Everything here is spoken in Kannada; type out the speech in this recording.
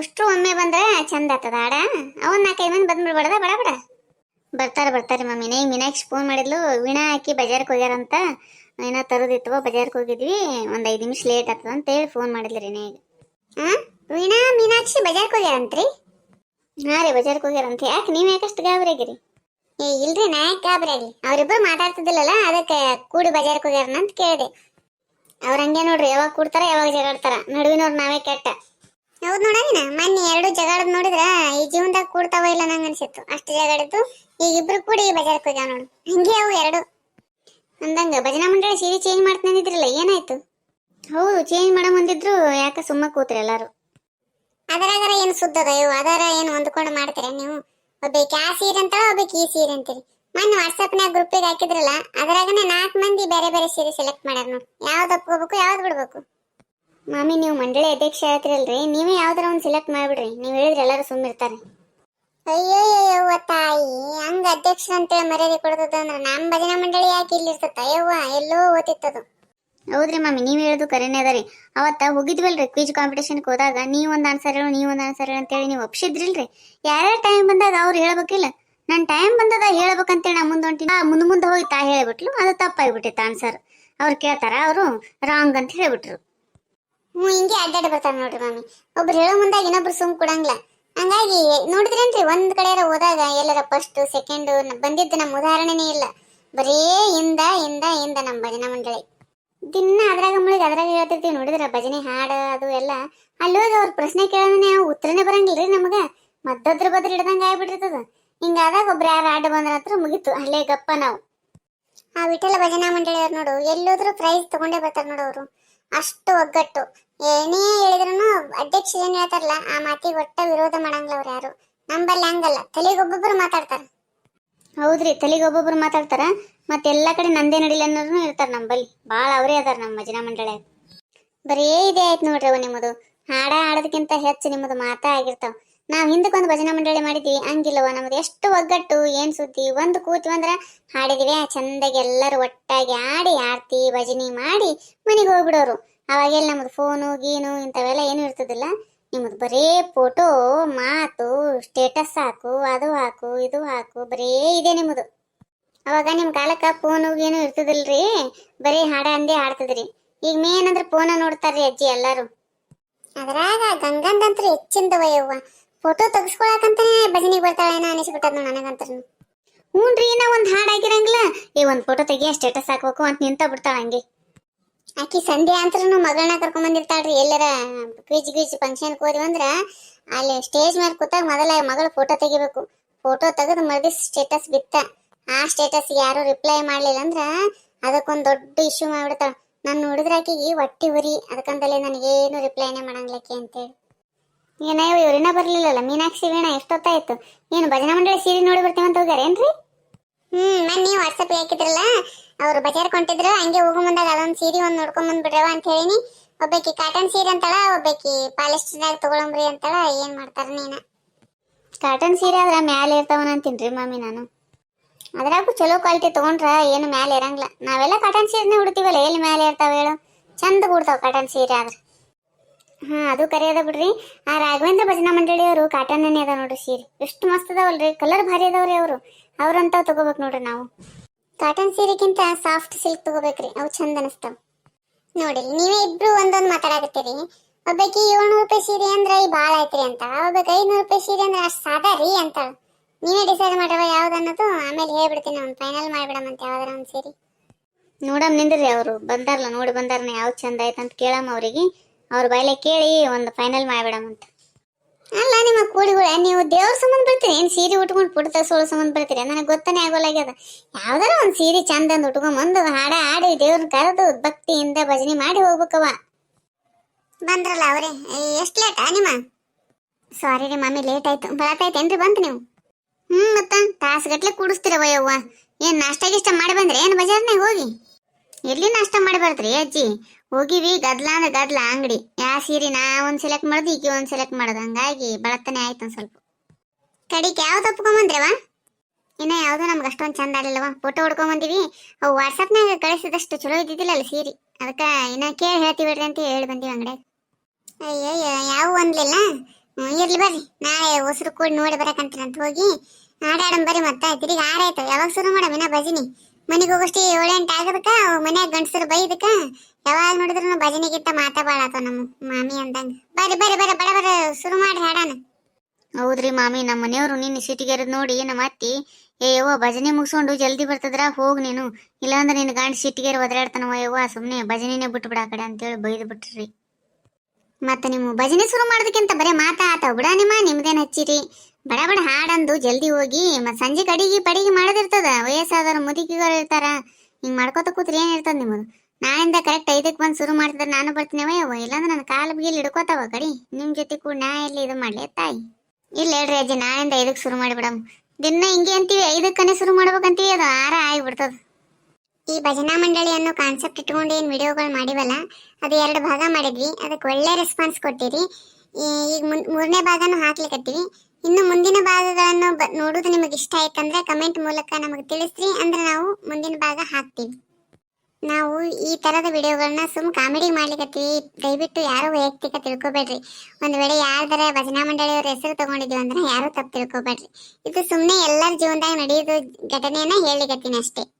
ಅಷ್ಟು ಒಮ್ಮೆ ಬಂದ್ರೆ ಚಂದ ಆಗ್ತದ, ಆಡ? ಅವನ್ ನಾಲ್ಕೈದು ಮಂದಿ ಬಂದ್ಬಿಡ್ಬಾರ್ದ ಬಡ ಬಡ. ಬರ್ತಾರೆ ಬರ್ತಾರೆ ಮಮ್ಮಿ. ಈಗ ಮೀನಾಕ್ಷಿ ಫೋನ್ ಮಾಡಿದ್ಲು, ವೀಣಾ ಹಾಕಿ ಬಜಾರ್ಗೆ ಹೋಗ್ಯಾರಂತ ಏನೋ ತರೋದಿತ್ತು ಬಜಾರ್ಗೆ ಹೋಗಿದ್ವಿ. ಒಂದು ಐದು ನಿಮಿಷ ಲೇಟ್ ಆಗ್ತದ ಅಂತ ಹೇಳಿ ಫೋನ್ ಮಾಡಿದ್ಲು ರೀ ಹಾಂ ವೀಣಾ, ಮೀನಾಕ್ಷಿ ಬಜಾರ್ಗೆ ಹೋಗ್ಯಾರಂತ್ರಿ? ಹಾಂ ರೀ, ಬಜಾರ್ಗೆ ಹೋಗ್ಯಾರಂತ. ಯಾಕೆ, ನೀವು ಯಾಕಷ್ಟು ಗಾಬರಿ ಆಗಿರಿ? ಏ, ಇಲ್ರಿ, ನಾ ಯಾಕೆ ಗಾಬರಿ ಆಗಲಿ ಅವ್ರಿಬ್ರು ಮಾತಾಡ್ತಿದ್ದಿಲ್ಲಲ್ಲ, ಅದಕ್ಕೆ ಕೂಡಿ ಬಜಾರ್ಗೆ ಹೋಗ್ಯಾರನ ಅಂತ ಕೇಳಿದೆ. ಅವ್ರ ಹಂಗೆ ನೋಡ್ರಿ, ಯಾವಾಗ ಕೂಡ್ತಾರ, ಯಾವಾಗ ಜಗಾಡ್ತಾರ. ನಡುವಿನವ್ರು ನಾವೇ ಕೆಟ್ಟ. ಹೌದು ನೋಡೋಣ ಮೊನ್ನೆ ಎರಡು ಜಗಳ ನೋಡಿದ್ರ ಈ ಜೀವನದಾಗ ಕೂಡ್ತಾವ ಇಲ್ಲ ನಂಗೆ ಅನ್ಸಿತ್ತು. ಅಷ್ಟು ಜಗಾಡಿದ್ದು ಈಗ ಇಬ್ರು ಕೂಡಿ ಬಜಾರ್ಕ್ ಹೋಗ್ಯಾವ ನೋಡು. ಹಂಗೆ ಅವು ಎರಡು. ಅಂದಂಗ ಭಜನಾ ಮಂಡಳಿ ಸೀರೆ ಚೇಂಜ್ ಮಾಡ್ತಾನಿದ್ರಲ್ಲ ಏನಾಯ್ತು? ಹೌದು ಚೇಂಜ್ ಮಾಡೋ ಮುಂದಿದ್ರು ಯಾಕೆ ಸುಮ್ಮ ಕೂತ್ರಿ ಎಲ್ಲಾರು? ಅದರಾಗರ ಏನು ಸುದ್ದದ ಇವು ಅದರ ಏನು ಹೊಂದ್ಕೊಂಡು ಮಾಡ್ತೀರ ನೀವು? ಒಬ್ಬಕ್ಕೆ ಆ ಸೀರೆ ಅಂತಾಳ ಒಬ್ಬಕ್ಕೆ ಈ ಸೀರೆ ಅಂತೀರಿ. ಮೊನ್ನೆ ವಾಟ್ಸಪ್ನಾಗ ಗ್ರೂಪಿಗೆ ಹಾಕಿದ್ರಲ್ಲ, ಅದರಾಗನೇ ನಾಲ್ಕು ಮಂದಿ ಬೇರೆ ಬೇರೆ ಸೀರೆ ಸೆಲೆಕ್ಟ್ ಮಾಡ್ಯಾರ ನೋಡಿ. ಯಾವ್ದು ಒಪ್ಕೋಬೇಕು, ಯಾವ್ದು ಬಿಡ್ಬೇಕು? ಮಾಮಿ ನೀವು ಮಂಡಳಿ ಅಧ್ಯಕ್ಷ ಹೇಳ್ತಿರಲ್ರಿ ನೀವೇ ಯಾವ್ದಾರ ಒಂದು ಸೆಲೆಕ್ಟ್ ಮಾಡ್ಬಿಡ್ರಿ. ನೀವು ಹೇಳಿದ್ರೆ ಎಲ್ಲರೂ ಸುಮ್ಮಿರ್ತಾರೆ ಅಯ್ಯಯ್ಯವ್ವ ತಾಯಿ ಹಂಗ ಅಧ್ಯಕ್ಷ ಅಂತೇಳಿ ಮರ್ಯಾದೆ ಕೊಡ್ತದ ಅಂದ್ರೆ ನಮ್ಮ ಭಜನಾ ಮಂಡಳಿ ಯಾಕೆ ಇಲ್ಲಿ ಇರ್ತದ ಅಯ್ಯವ್ವ ಎಲ್ಲೋ ಓದಿತ್ತದು ಹೌದ್ರಿ ಮಮ್ಮಿ ನೀವು ಹೇಳೋದು ಕರೆನೇ ಅದ ರೀ. ಅವತ್ತ ಹೋಗಿದ್ವಲ್ರಿ ಕ್ವಿಜ್ ಕಾಂಪಿಟೇಷನ್ಗೆ ಹೋದಾಗ ನೀವು ಒಂದು ಆನ್ಸರ್ ಹೇಳು ನೀವು ಒಂದು ಆನ್ಸರ್ ಹೇಳು ಅಂತೇಳಿ ನೀವು ಒಪ್ಸಿದ್ರಿಲ್ರಿ? ಯಾರ್ಯಾರ ಟೈಮ್ ಬಂದಾಗ ಅವ್ರು ಹೇಳ್ಬೇಕಿಲ್ಲ. ನನ್ನ ಟೈಮ್ ಬಂದದ ಹೇಳ್ಬೇಕಂತೇಳಿ ನಾ ಮುಂದೆ ಹೊಂಟಿನ. ಮುಂದೆ ಮುಂದೆ ಹೋಗಿ ತಾ ಹೇಳ್ಬಿಟ್ಲು ಅದು ತಪ್ಪಾಗಿಬಿಟ್ಟಿತ್ತು ಆನ್ಸರ್ ಅವ್ರು ಕೇಳ್ತಾರ ಅವರು ರಾಂಗ್ ಅಂತ ಹೇಳ್ಬಿಟ್ರು. ಹ್ಞೂ, ಹಿಂಗೆ ಅಡ್ಡಾಡಿ ಬರ್ತಾರೆ ನೋಡ್ರಿ ಮಮ್ಮಿ ಒಬ್ರು ಹೇಳೋ ಮುಂದಾಗ ಇನ್ನೊಬ್ರು ಸುಮ್ ಕೊಡಂಗಿಲ್ಲ. ಹಂಗಾಗಿ ನೋಡಿದ್ರೇನ್ರಿ, ಒಂದ್ ಕಡೆ ಹೋದಾಗ ಎಲ್ಲರ ಫಸ್ಟ್ ಸೆಕೆಂಡ್ ಬಂದಿದ್ದ ನಮ್ಮ ಉದಾಹರಣೆನೇ ಇಲ್ಲ. ಬರೀ ಇಂದ ಇಂದ ಇಂದ ನಮ್ಮ ಭಜನಾ ಮಂಡಳಿ. ದಿನ ಅದ್ರಾಗ ಮುಳುಗಿ ಅದ್ರಾಗ ಹೇಳ್ತಿರ್ತೀವಿ ನೋಡಿದ್ರ? ಭಜನೆ ಹಾಡು, ಅದು ಎಲ್ಲ. ಅಲ್ಲಿ ಹೋಗಿ ಅವ್ರ ಪ್ರಶ್ನೆ ಕೇಳೋದನ್ನ ಉತ್ತರನೇ ಬರಂಗಿಲ್ರಿ ನಮಗ? ಮದ್ದದ್ರ ಬದ್ರ ಹಿಡ್ದಂಗ ಆಗ್ಬಿಟ್ಟಿರ್ತದ. ಹಿಂಗಾದಾಗ ಒಬ್ರು ಯಾರು ಆಡ ಬಂದ್ರ ಹತ್ರ ಮುಗೀತು. ಅಲ್ಲೇ ಗಪ್ಪ ನಾವು. ಆ ವಿಠಲ ಭಜನಾ ಮಂಡಳಿಯವ್ರು ನೋಡು, ಎಲ್ಲೋದ್ರೂ ಪ್ರೈಸ್ ತಗೊಂಡೇ ಬರ್ತಾರೆ ನೋಡು ಅವರು. ಅಷ್ಟು ಒಗ್ಗಟ್ಟು. ಏನೇ ಹೇಳಿದ್ರು ಅಧ್ಯಕ್ಷ ಏನ್ ಹೇಳ್ತಾರಲ್ಲ, ಆ ಮಾತಿಗೆ ಒಟ್ಟ ವಿರೋಧ ಮಾಡಂಗಿಲ್ಲ ಅವ್ರು ಯಾರು? ನಂಬಲ್ಲಿ ಹಂಗಲ್ಲ. ತಲೆಗೊಬ್ಬೊಬ್ರು ಮಾತಾಡ್ತಾರ. ಹೌದ್ರಿ, ತಲೆಗೆ ಒಬ್ಬೊಬ್ರು ಮಾತಾಡ್ತಾರ, ಮತ್ತೆ ಎಲ್ಲಾ ಕಡೆ ನಂದೇ ನಡಿಲ್ಲ ಅನ್ನೋರು ಇರ್ತಾರ ನಂಬಲ್ಲಿ. ಭಾಳ ಅವರೇ ಅದಾರ ನಮ್ಮ ಭಜನಾ ಮಂಡಳಿ. ಬರೀ ಇದೇ ಆಯ್ತು ನೋಡ್ರಿ ಅವ ನಿಮ್ಮದು. ಹಾಡ ಹಾಡೋದಕ್ಕಿಂತ ಹೆಚ್ಚು ನಿಮ್ಮದು ಮಾತಾ ಆಗಿರ್ತಾವ. ನಾವು ಹಿಂದಕ್ಕೊಂದು ಭಜನಾ ಮಂಡಳಿ ಮಾಡಿದ್ವಿ ಹಂಗಿಲ್ಲವ ನಮ್ದು ಎಷ್ಟು ಒಗ್ಗಟ್ಟು, ಏನ್ ಸುದ್ದಿ, ಒಂದು ಕೂತು ಅಂದ್ರ ಹಾಡಿದ್ವಿ ಚಂದಾಗಿ ಎಲ್ಲರೂ ಒಟ್ಟಾಗಿ ಆಡಿ, ಆರ್ತಿ, ಭಜನೆ ಮಾಡಿ ಮನೆಗೆ ಹೋಗ್ಬಿಡೋರು. ಅವಾಗೆಲ್ಲ ನಮ್ದು ಫೋನು ಗೀನು ಇಂಥವೆಲ್ಲ ಏನೂ ಇರ್ತದಿಲ್ಲ. ನಿಮ್ಮದು ಬರೀ ಫೋಟೋ ಮಾತು ಸ್ಟೇಟಸ್ ಹಾಕು, ಅದು ಹಾಕು, ಇದು ಹಾಕು, ಬರೀ ಇದೆ ನಿಮ್ದು. ಅವಾಗ ನಿಮ್ಮ ಕಾಲಕ್ಕೆ ಫೋನು ಗೀನು ಇರ್ತದಿಲ್ರಿ, ಬರೀ ಹಾಡ ಅಂದೇ ಹಾಡ್ತದ್ರಿ. ಈಗ ಮೇನ್ ಅಂದ್ರೆ ಫೋನ ನೋಡ್ತಾರ್ರಿ ಅಜ್ಜಿ ಎಲ್ಲಾರು. ಅದ್ರಾಗ ಗಂಗಂದಂತ್ರ ಹೆಚ್ಚಿಂದವ ಯವ್ವ. ಫೋಟೋ ತೆಗಿಸ್ಕೊಳಕಂತಾನೆ ಭಜನಿಗೆ ಬರ್ತಾಳೇನೋ ಅನಿಸ್ಬಿಟ್ಟದ ಹ್ಞೂ ರೀ ನಾ ಒಂದು ಹಾಡು ಆಗಿರಂಗಿಲ್ಲ ಈ ಒಂದು ಫೋಟೋ ತೆಗಿಯ ಸ್ಟೇಟಸ್ ಹಾಕ್ಬೇಕು ಅಂತ ನಿಂತ ಬಿಡ್ತಾಳ ಹಂಗೆ. ಆಕಿ ಸಂಧ್ಯಾ ಅಂತೂ ಮಗಳನ್ನ ಕರ್ಕೊಂಡ್ ಬಂದಿರ್ತಾಳ್ರಿ ಎಲ್ಲರ ಕ್ವಿಜ್ ಗ್ವಿಜ್ ಫಂಕ್ಷನ್ ಹೋದ್ವಿ ಅಂದ್ರೆ ಅಲ್ಲಿ ಸ್ಟೇಜ್ ಮೇಲೆ ಕೂತಾಗ ಮೊದಲ ಮಗಳು ಫೋಟೋ ತೆಗಿಬೇಕು. ಫೋಟೋ ತೆಗೆದು ಮರದಿ ಸ್ಟೇಟಸ್ ಬಿತ್ತ. ಆ ಸ್ಟೇಟಸ್ ಯಾರು ರಿಪ್ಲೈ ಮಾಡಲಿಲ್ಲ ಅಂದ್ರೆ ಅದಕ್ಕೊಂದು ದೊಡ್ಡ ಇಶ್ಯೂ ಮಾಡ್ಬಿಡ್ತಾಳ. ನಾನು ನೋಡಿದ್ರೆ ಆಕಿಗೆ ಹೊಟ್ಟಿ ಉರಿ, ಅದಕ್ಕಂತಲೇ ನನಗೇನು ರಿಪ್ಲೈನೇ ಮಾಡಂಗಿಲ್ಲಕ್ಕೆ ಅಂತೇಳಿ. ಏನೋ ಇವ್ರಿನ ಬರ್ಲಿಲ್ಲಲ್ಲ? ಮೀನಾಕ್ಷಿ ವೀಣ ಎಷ್ಟೊತ್ತಾಯ್ತು? ಏನು ಭಜನಾ ಮಂಡಳಿ ಸೀರೆ ನೋಡಿ ಬರ್ತೀವಂತ ಹೋಗ್ಯಾರೇನ್ರಿ ಹ್ಮ್ ಮೊನ್ನೆ ವಾಟ್ಸಪ್ ಹಾಕಿದ್ರಲ್ಲ? ಅವ್ರು ಬಜಾರ್ ಕೊಂಡಿದ್ರು ಹಂಗೆ ಹೋಗೋ ಮುಂದಾಗ ಅದೊಂದು ಸೀರೆ ಒಂದ್ ನೋಡ್ಕೊಂಡ್ ಬಂದ್ಬಿಡ್ರವ ಅಂತ ಹೇಳಿನಿ. ಒಬ್ಬಾಕಿ ಕಾಟನ್ ಸೀರೆ ಅಂತಾಳ ಒಬ್ಬಾಕಿ ಪಾಲಿಸ್ಟರ್ನಾಗ ತಗೊಳಂಬ್ರಿ ಅಂತಾಳ ಏನ್ ಮಾಡ್ತಾರ ನೀನ? ಕಾಟನ್ ಸೀರೆ ಆದ್ರ ಮ್ಯಾಲೆ ಇರ್ತಾವನ ಅಂತೀನ್ರಿ ಮಮ್ಮಿ ನಾನು. ಅದ್ರಾಗು ಚಲೋ ಕ್ವಾಲಿಟಿ ತಗೊಂಡ್ರ ಏನು ಮ್ಯಾಲೆ ಇರಂಗಿಲ್ಲ ನಾವೆಲ್ಲ ಕಾಟನ್ ಸೀರೆನೇ ಉಡ್ತೀವಲ್ಲ ಎಲ್ಲಿ ಮ್ಯಾಲೆ ಇರ್ತಾವ ಹೇಳು? ಚಂದ ಕೂಡ್ತಾವ ಕಾಟನ್ ಸೀರೆ ಆದ್ರೆ. ಹಾ, ಅದು ಕರೆ ಅದ ಬಿಡ್ರಿ. ಆ ರಾಘವೇಂದ್ರ ಭಜನಾ ಮಂಡಳಿಯವರು ಕಾಟನ್ನೇ ಅದ ನೋಡ್ರಿ ಸೀರೆ. ಎಷ್ಟು ಮಸ್ತ್ ಅದಾವಲ್ರಿ. ಕಲರ್ ಭಾರಿ ಅದಾವ್ರಿ ಅವರು. ಅವ್ರಂತಾವ್ ತಗೋಬೇಕು ನೋಡ್ರಿ ನಾವು. ಕಾಟನ್ ಸೀರೆಗಿಂತ ಸಾಫ್ಟ್ ಸಿಲ್ಕ್ ತಗೋಬೇಕ್ರಿ. ಅವು ಚಂದ ಅನಿಸ್ತಾವ. ನೋಡಿ, ನೀವೇ ಇಬ್ರು ಒಂದೊಂದ್ ಮಾತಾಡಕತ್ತೀರಿ. ಒಬ್ಬಾಕಿ ಏಳ್ನೂರು ರೂಪಾಯಿ ಸೀರೆ ಅಂದ್ರೆ ಈ ಭಾಳ ಐತ್ರಿ ಅಂತ. ಒಬ್ಬಾಕಿ ಐನೂರು ರೂಪಾಯಿ ಸೀರೆ ಅಂದ್ರೆ ಅಷ್ಟು ಸಾದಾ ರೀ ಅಂತ. ನೀವೇ ಡಿಸೈಡ್ ಮಾಡ್ರವ ಯಾವ್ದು ಅನ್ನೋದು. ಆಮೇಲೆ ಹೇಳ್ಬಿಡ್ತೀನಿ ಅವ್ನು ಫೈನಲ್ ಮಾಡ್ಬಿಡಮಂತ ಯಾವ್ದಾರ ಒಂದ್ ಸೀರೆ. ನೋಡಮ್ ನಿಂದ್ರಿ ಅವರು. ಬಂದಾರಲ್ಲ ನೋಡಿ ಬಂದಾರನ ಯಾವ್ದು ಚಂದ ಆಯ್ತಂತ ಕೇಳಮ್ಮ ಅವರಿಗೆ. ಅವ್ರ ಬಾಯ್ಲೆ ಕೇಳಿ ಒಂದು ಫೈನಲ್ ಮಾಡ್ಬಿಡಮಂತ ಅಲ್ಲ, ನಿಮ್ಮ ಕೂಡಿಗಳ, ನೀವು ದೇವ್ರ ಸಂಬಂಧ ಬರ್ತೀರಿ ಏನು ಸೀರೆ ಉಟ್ಕೊಂಡು ಪುಟ್ಟ ಸೋಳು ಸಂಬಂಧ ಬರ್ತೀರಿ ನನಗೆ ಗೊತ್ತನೇ ಆಗೋಲಾಗ್ಯದ ಯಾವ್ದಾರ ಒಂದು ಸೀರೆ ಚಂದ ಅಂದ್ ಉಟ್ಕೊಂಬಂದು ಹಾಡ ಹಾಡಿ ದೇವ್ರನ್ನ ಕರೆದು ಭಕ್ತಿಯಿಂದ ಭಜನೆ ಮಾಡಿ ಹೋಗ್ಬೇಕವ ಬಂದ್ರಲ್ಲ ಅವರೇ ಎಷ್ಟು ಲೇಟಾ ನಿಮ್ಮ? ಸಾರಿ ರೀ ಮಮ್ಮಿ ಲೇಟ್ ಆಯ್ತು. ಬರತೈತೇನ್ರಿ ಬಂತು ನೀವು? ಹ್ಞೂ ಮತ್ತ, ತಾಸುಗಟ್ಲೆ ಕೂಡಿಸ್ತೀರವ ಯವ್ವ ಏನು ನಾಷ್ಟ ಗಿಷ್ಟ ಮಾಡಿ ಬಂದ್ರೆ? ಏನು ಬಜಾರ್ನಾಗ ಹೋಗಿ? ಎಲ್ಲಿ ನಾಷ್ಟ ಮಾಡಬಾರ್ದ್ರಿ ಅಜ್ಜಿ? ಹೋಗಿವಿ ಗದ್ಲ ಅಂದ್ರೆ ಗದ್ಲ ಅಂಗಡಿ. ಯಾ ಸೀರೆ ನಾ ಒಂದ್ ಸೆಲೆಕ್ಟ್ ಮಾಡೋದು, ಈಕಿ ಒಂದ್ ಸೆಲೆಕ್ಟ್ ಮಾಡೋದು. ಹಂಗಾಗಿ ಬಳತನೆ ಆಯ್ತು ಒಂದ್ ಸ್ವಲ್ಪ. ಕಡಿಗೆ ಯಾವ್ದು ಒಪ್ಕೊಂಬಂದ್ರವ? ಇನ್ನ ಯಾವ್ದು ನಮ್ಗೆ ಅಷ್ಟೊಂದು ಚಂದ ಆಗಲಿಲ್ಲವ. ಫೋಟೋ ಹೊಡ್ಕೊಂಬಂದಿವಿ. ಅವು ವಾಟ್ಸಪ್ನಾಗ ಕಳಿಸಿದಷ್ಟು ಚಲೋ ಇದ್ದಿದ್ದಿಲ್ಲ ಅಲ್ಲಿ ಸೀರೆ. ಅದಕ್ಕೆ ಇನ್ನ ಕೇಳಿ ಹೇಳ್ತೀವಿ ಅಂತ ಹೇಳಿ ಬಂದಿವಿ ಅಂಗಡಿ ಅಯ್ಯಯ್ಯ, ಯಾವ ಒಂದ್ಲಿಲ್ಲ? ಇರ್ಲಿ ಬರ್ರಿ. ನಾಳೆ ಹೊಸರು ಕೂಡಿ ನೋಡಿ ಬರಕಂತ ಹೋಗಿ. ಆಡಾಡಂ ಬರ್ರಿ ಮತ್ತೆ. ತಿರುಗಿ ಆರಾಯ್ತು ಯಾವಾಗ ಶುರು ಮಾಡಮ್? ಇನ್ನ ಭಜನಿ. ಮನೆಗೆ ಹೋಗೋಷ್ಟೇ ಏಳು ಎಂಟು ಆಗದಕ್ಕ? ಮನ್ಯಾಗ ಗಂಡಸರು ಬೈದಕ್ಕ ಯಾವಾಗ ನೋಡಿದ್ರು ಭಜನೆಗಿಂತ ಮಾತಾ ಆತಾವ ನಮ್ಮ ಮಾಮಿ ಅಂದಂಗ. ಬರ್ರಿ ಬರ್ರಿ ಬರ್ರಿ ಬಡ ಬರ ಶುರು ಮಾಡ್ರಿ ಹಾಡಾನ. ಹೌದ್ರಿ ಮಾಮಿ ನಮ್ಮ ಮನೆಯವರು ನಿನ್ನ ಸಿಟಿಗೆರದ್ ನೋಡಿ ನಮ್ಮ ಅತ್ತಿ ಏ ಯವ್ವ ಭಜನೆ ಮುಗಿಸ್ಕೊಂಡು ಜಲ್ದಿ ಬರ್ತದ್ರ? ಹೋಗ್ ನೀನು. ಇಲ್ಲಾಂದ್ರೆ ನಿನ್ನ ಗಂಡ ಸಿಟಿಗೆರ್ ಒದರಾಡ್ತಾನವ ಯವ್ವ ಸುಮ್ಮನೆ ಭಜನೆನೇ ಬಿಟ್ಬಿಡ ಆ ಕಡೆ ಅಂತೇಳಿ ಬೈದು ಬಿಟ್ರಿ. ಮತ್ತೆ ನಿಮ್ಮ ಭಜನೆ ಶುರು ಮಾಡೋದಕ್ಕಿಂತ ಬರೇ ಮಾತಾ ಆತಾವ ಬಿಡ ನಿಮ್ಮ ನಿಮ್ದೇನ್ ಹಚ್ಚಿರಿ. ಬಡ ಬಡ ಹಾಡಂದು ಜಲ್ದಿ ಹೋಗಿ ಮತ್ ಸಂಜೆ ಕಡಿಗೆ ಪಡಿಗೆ ಮಾಡದಿರ್ತದ, ವಯಸ್ಸಾದವ್ರು ಮುದುಕಿಗಳು ಇರ್ತಾರ. ಹಿಂಗ್ ಮಾಡ್ಕೋತ ಕೂತ್ರಿ ಏನ್ ಇರ್ತದ ನಿಮ್ಮದು? ನಾಳಿಂದ ಕರೆಕ್ಟ್ ಐದಕ್ಕೆ ಬಂದು ಶುರು ಮಾಡ್ತಿದ್ರೆ ನಾನು ಬರ್ತೀನವ ಯವ್ವ, ಇಲ್ಲಾಂದ್ರೆ ನನ್ನ ಕಾಲು ಬಿಗಿಲ್ ಹಿಡ್ಕೋತಾವ ಕಡಿ. ನಿಮ್ ಜೊತೆ ಕೂಡ ನಾ ಇಲ್ಲಿ ಇದು ಮಾಡ್ಲಿ ತಾಯಿ? ಇಲ್ಲ ಹೇಳ್ರಿ ಅಜ್ಜಿ ನಾಳಿಂದ ಐದಕ್ಕೆ ಶುರು ಮಾಡಿಬಿಡಮ್. ದಿನ ಹಿಂಗೆ ಅಂತೀವಿ, ಐದಕ್ಕನೇ ಶುರು ಮಾಡ್ಬೇಕಂತೀವಿ, ಅದು ಆರ ಆಗಿಬಿಡ್ತದ. ಈ ಭಜನಾ ಮಂಡಳಿ ಅನ್ನೋ ಕಾನ್ಸೆಪ್ಟ್ ಇಟ್ಕೊಂಡು ಏನು ವಿಡಿಯೋಗಳು ಮಾಡಿವಲ್ಲ, ಅದು ಎರಡು ಭಾಗ ಮಾಡಿದ್ವಿ. ಅದಕ್ಕೆ ಒಳ್ಳೆ ರೆಸ್ಪಾನ್ಸ್ ಕೊಟ್ಟಿರಿ. ಈಗ ಮುನ್, ಮೂರನೇ ಭಾಗನೂ ಹಾಕ್ಲಿಕತ್ತೀವಿ. ಇನ್ನು ಮುಂದಿನ ಭಾಗಗಳನ್ನು ನೋಡುವುದು ನೋಡೋದು ನಿಮಗೆ ಇಷ್ಟ ಆಯ್ತಂದ್ರೆ ಕಮೆಂಟ್ ಮೂಲಕ ನಮಗೆ ತಿಳಿಸ್ರಿ. ಅಂದ್ರೆ ನಾವು ಮುಂದಿನ ಭಾಗ ಹಾಕ್ತೀವಿ. ನಾವು ಈ ತರದ ವಿಡಿಯೋಗಳನ್ನ ಸುಮ್ ಕಾಮಿಡಿ ಮಾಡ್ಲಿಕ್ಕೆ ದಯವಿಟ್ಟು ಯಾರು ವೈಯಕ್ತಿಕ ತಿಳ್ಕೊಬೇಡ್ರಿ. ಒಂದ್ ವೇಳೆ ಯಾರ್ದಾರ ಭಜನಾ ಮಂಡಳಿಯವ್ರ ಹೆಸರು ತಗೊಂಡಿದ್ವಿ ಅಂದ್ರೆ ಯಾರು ತಪ್ಪು ತಿಳ್ಕೊಬೇಡ್ರಿ. ಇದು ಸುಮ್ಮನೆ ಎಲ್ಲರ ಜೀವನದಾಗ ನಡೆಯೋದು ಘಟನೆಯನ್ನ ಹೇಳಿಕತ್ತೀನಿ ಅಷ್ಟೇ.